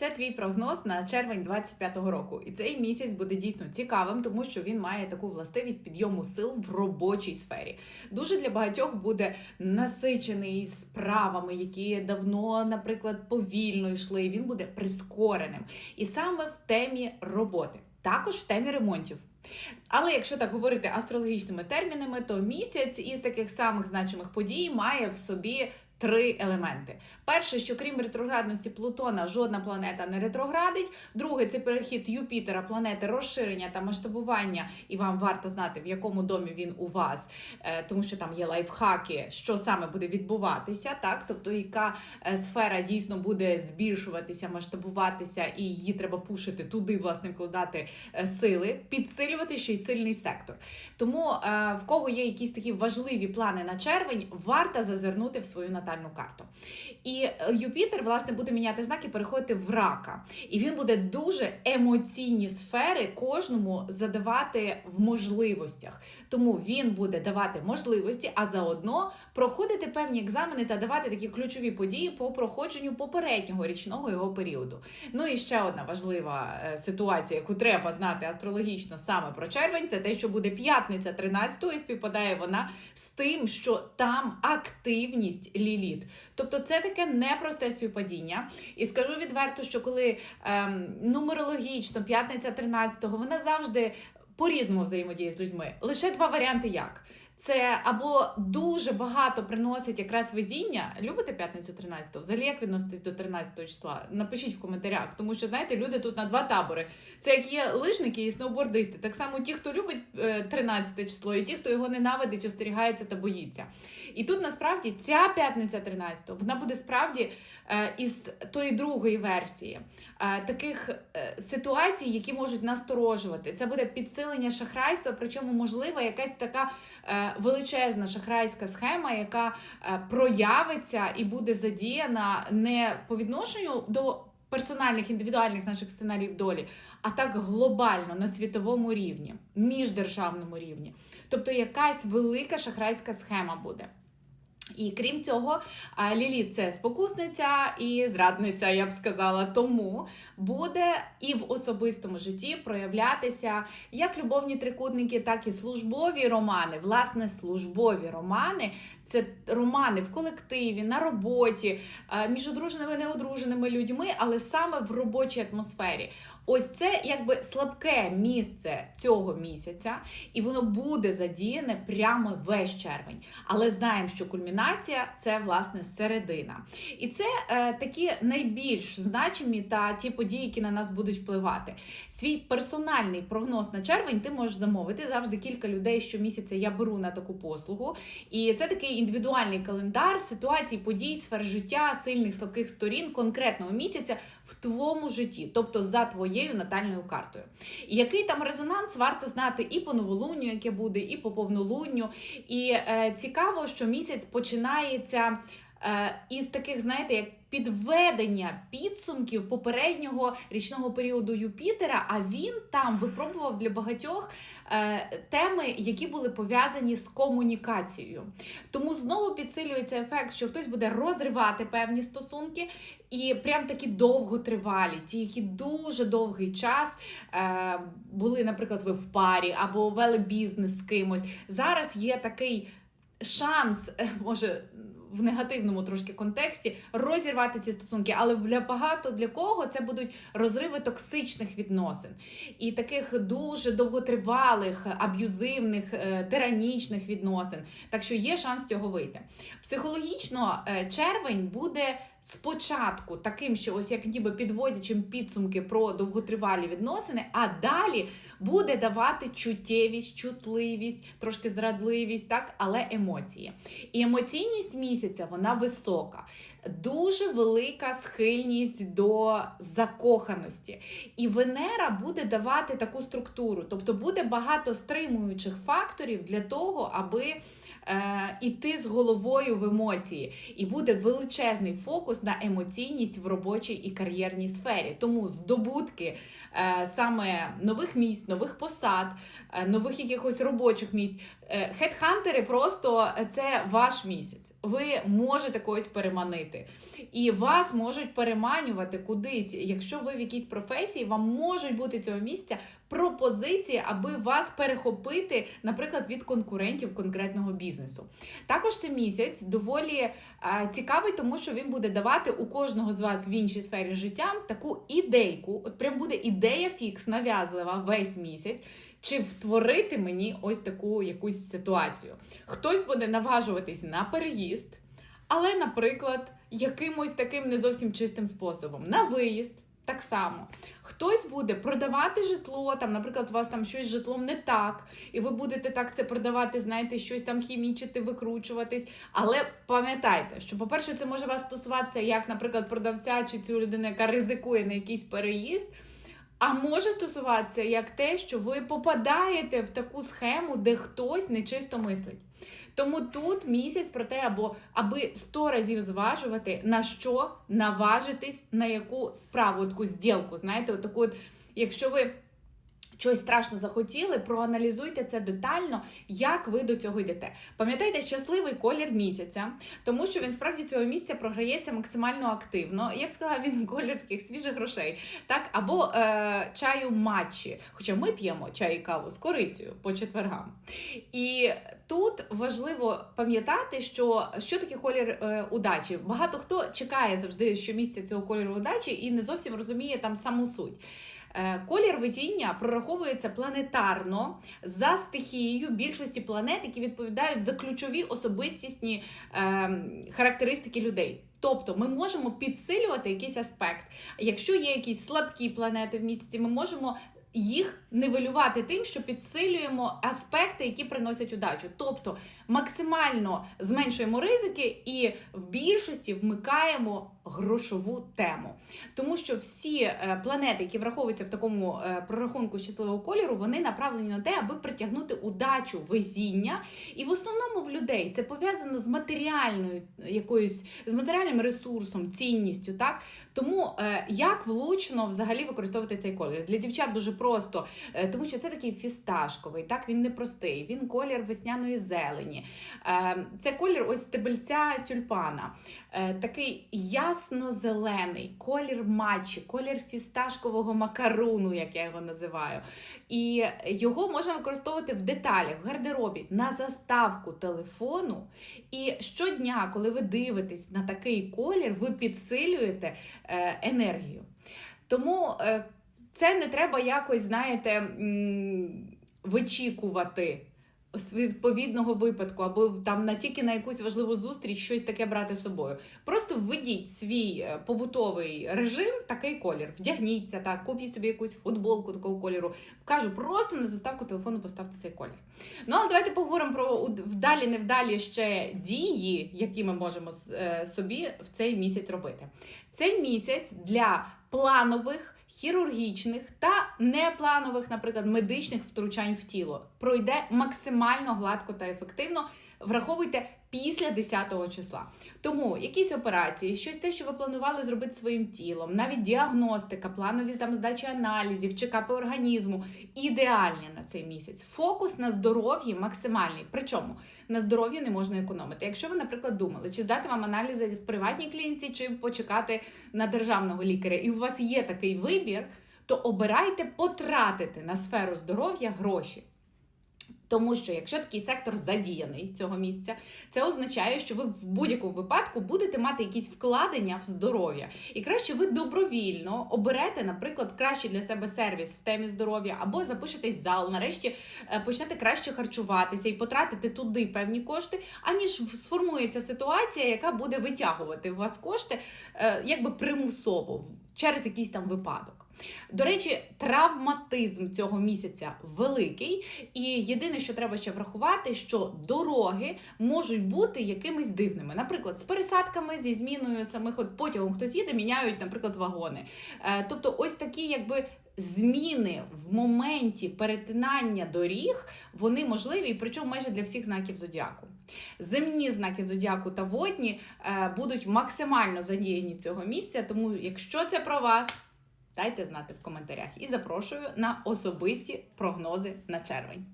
Це твій прогноз на червень 25-го року. І цей місяць буде дійсно цікавим, тому що він має таку властивість підйому сил в робочій сфері. Дуже для багатьох буде насичений справами, які давно, наприклад, повільно йшли. Він буде прискореним. І саме в темі роботи, також в темі ремонтів. Але якщо так говорити астрологічними термінами, то місяць із таких самих значимих подій має в собі три елементи. Перше, що крім ретроградності Плутона, жодна планета не ретроградить. Друге, це перехід Юпітера, планети розширення та масштабування, і вам варто знати, в якому домі він у вас, е, тому що там є лайфхаки, що саме буде відбуватися, так тобто яка е, сфера дійсно буде збільшуватися, масштабуватися, і її треба пушити туди, власне, вкладати е, сили, підсилювати ще й сильний сектор. Тому в кого є якісь такі важливі плани на червень, варто зазирнути в свою натальну карту. І е, Юпітер, власне, буде міняти знаки, переходити в рака. І він буде дуже емоційні сфери кожному задавати в можливостях. Тому він буде давати можливості, а заодно проходити певні екзамени та давати такі ключові події по проходженню попереднього річного його періоду. Ну і ще одна важлива е, ситуація, яку треба знати астрологічно саме про червень, це те, що буде п'ятниця 13-го, і співпадає вона з тим, що там активність ліліт. Тобто це таке непросте співпадіння. І скажу відверто, що коли ем, нумерологічно п'ятниця 13-го, вона завжди по-різному взаємодіє з людьми. Лише два варіанти як. Це або дуже багато приносить якраз везіння. Любите п'ятницю 13-го? Взагалі, як відноситесь до 13-го числа? Напишіть в коментарях, тому що знаєте, люди тут на два табори. Це як є лижники і сноубордисти. Так само ті, хто любить е, 13 число, і ті, хто його ненавидить, остерігається та боїться. І тут насправді ця п'ятниця 13-го, вона буде справді е, із тої другої версії е, таких е, ситуацій, які можуть насторожувати. Це буде підсилення шахрайства, причому можлива якась така е, величезна шахрайська схема, яка е, проявиться і буде задіяна не по відношенню до персональних індивідуальних наших сценаріїв долі, а так глобально на світовому рівні, міждержавному рівні. Тобто якась велика шахрайська схема буде. І крім цього, Лілі це спокусниця і зрадниця, я б сказала. Тому буде і в особистому житті проявлятися як любовні трикутники, так і службові романи. Власне, службові романи це романи в колективі, на роботі, між одруженими і неодруженими людьми, але саме в робочій атмосфері. Ось це якби слабке місце цього місяця, і воно буде задіяне прямо весь червень. Але знаємо, що кульмінація це власне середина. І це е, такі найбільш значимі та ті події, які на нас будуть впливати. Свій персональний прогноз на червень ти можеш замовити. Завжди кілька людей щомісяця я беру на таку послугу. І це такий індивідуальний календар ситуацій, подій, сфер життя, сильних слабких сторін конкретного місяця в твоєму житті, тобто за твоєю натальною картою. І який там резонанс варто знати і по новолунню, яке буде, і по повнолунню. І е, цікаво, що місяць починається із таких, знаєте, як підведення підсумків попереднього річного періоду Юпітера, а він там випробував для багатьох е, теми, які були пов'язані з комунікацією. Тому знову підсилюється ефект, що хтось буде розривати певні стосунки, і прям такі довготривалі, ті, які дуже довгий час е, були, наприклад, ви в парі або вели бізнес з кимось. Зараз є такий шанс, е, може. В негативному трошки контексті розірвати ці стосунки, але для багато для кого це будуть розриви токсичних відносин і таких дуже довготривалих, аб'юзивних, е, тиранічних відносин. Так що є шанс цього вийти. Психологічно е, червень буде спочатку таким, що ось як ніби підводячим підсумки про довготривалі відносини, а далі буде давати чуттєвість, чутливість, трошки зрадливість, так, але емоції. І емоційність місяця вона висока. Дуже велика схильність до закоханості. І Венера буде давати таку структуру, тобто буде багато стримуючих факторів для того, аби е, іти з головою в емоції, і буде величезний фокус на емоційність в робочій і кар'єрній сфері. Тому здобутки е, саме нових місць, нових посад, е, нових якихось робочих місць. Хедхантери просто це ваш місяць. Ви можете когось переманити. І вас можуть переманювати кудись. Якщо ви в якійсь професії, вам можуть бути цього місця пропозиції, аби вас перехопити, наприклад, від конкурентів конкретного бізнесу. Також цей місяць доволі е, цікавий, тому що він буде давати у кожного з вас в іншій сфері життя таку ідейку. От прям буде ідея фікс, нав'язлива весь місяць. Чи втворити мені ось таку якусь ситуацію? Хтось буде наважуватись на переїзд, але, наприклад, якимось таким не зовсім чистим способом. На виїзд так само. Хтось буде продавати житло, там, наприклад, у вас там щось з житлом не так, і ви будете так це продавати, знаєте, щось там хімічити, викручуватись. Але пам'ятайте, що, по-перше, це може вас стосуватися як, наприклад, продавця чи цю людину, яка ризикує на якийсь переїзд. А може стосуватися як те, що ви попадаєте в таку схему, де хтось нечисто мислить. Тому тут місяць про те, або аби сто разів зважувати, на що наважитись, на яку справу, таку зділку. Знаєте, от таку, от, якщо ви щось страшно захотіли, проаналізуйте це детально, як ви до цього йдете. Пам'ятайте, щасливий колір місяця, тому що він справді цього місяця програється максимально активно. Я б сказала, він колір таких свіжих грошей, так або е, чаю матчі. Хоча ми п'ємо чай і каву з корицею по четвергам. І тут важливо пам'ятати, що що таке колір е, удачі. Багато хто чекає завжди щомісяця цього кольору удачі і не зовсім розуміє там саму суть. Е, колір везіння прораховується планетарно за стихією більшості планет, які відповідають за ключові особистісні е, характеристики людей. Тобто ми можемо підсилювати якийсь аспект. Якщо є якісь слабкі планети в місяці, ми можемо їх нивелювати тим, що підсилюємо аспекти, які приносять удачу. Тобто максимально зменшуємо ризики і в більшості вмикаємо грошову тему. Тому що всі е, планети, які враховуються в такому е, прорахунку щасливого кольору, вони направлені на те, аби притягнути удачу, везіння. І в основному в людей це пов'язано з матеріальною якоюсь з матеріальним ресурсом, цінністю. так? Тому е, як влучно взагалі використовувати цей колір? Для дівчат дуже просто, тому що це такий фісташковий, так він не простий, він колір весняної зелені. Це колір ось стебельця тюльпана. Такий ясно-зелений, колір матчі, колір фісташкового макаруну, як я його називаю. І його можна використовувати в деталях, в гардеробі, на заставку телефону. І щодня, коли ви дивитесь на такий колір, ви підсилюєте е, енергію. Тому е, це не треба якось, знаєте, вичікувати відповідного випадку, або там на тільки на якусь важливу зустріч щось таке брати з собою. Просто введіть свій е, побутовий режим, такий колір. Вдягніться так, купіть собі якусь футболку такого кольору. Кажу, просто на заставку телефону поставте цей колір. Ну, але давайте поговоримо про вдалі, невдалі ще дії, які ми можемо е, собі в цей місяць робити. Цей місяць для планових хірургічних та непланових, наприклад, медичних втручань в тіло пройде максимально гладко та ефективно. Враховуйте після 10 числа. Тому якісь операції, щось те, що ви планували зробити своїм тілом, навіть діагностика, планові там здачі аналізів, чекапи організму ідеальні на цей місяць. Фокус на здоров'ї максимальний. Причому на здоров'ї не можна економити. Якщо ви, наприклад, думали, чи здати вам аналізи в приватній клініці, чи почекати на державного лікаря, і у вас є такий вибір, то обирайте потратити на сферу здоров'я гроші. Тому що якщо такий сектор задіяний цього місця, це означає, що ви в будь-якому випадку будете мати якісь вкладення в здоров'я. І краще ви добровільно оберете, наприклад, кращий для себе сервіс в темі здоров'я, або запишетесь в зал, нарешті е, почнете краще харчуватися і потратити туди певні кошти, аніж сформується ситуація, яка буде витягувати у вас кошти е, якби примусово через якийсь там випадок. До речі, травматизм цього місяця великий, і єдине, що треба ще врахувати, що дороги можуть бути якимись дивними. Наприклад, з пересадками, зі зміною самих от потягом хтось їде, міняють, наприклад, вагони. Е, тобто, ось такі, якби. Зміни в моменті перетинання доріг вони можливі, причому майже для всіх знаків зодіаку. Земні знаки зодіаку та водні е, будуть максимально задіяні цього місця. Тому, якщо це про вас, дайте знати в коментарях і запрошую на особисті прогнози на червень.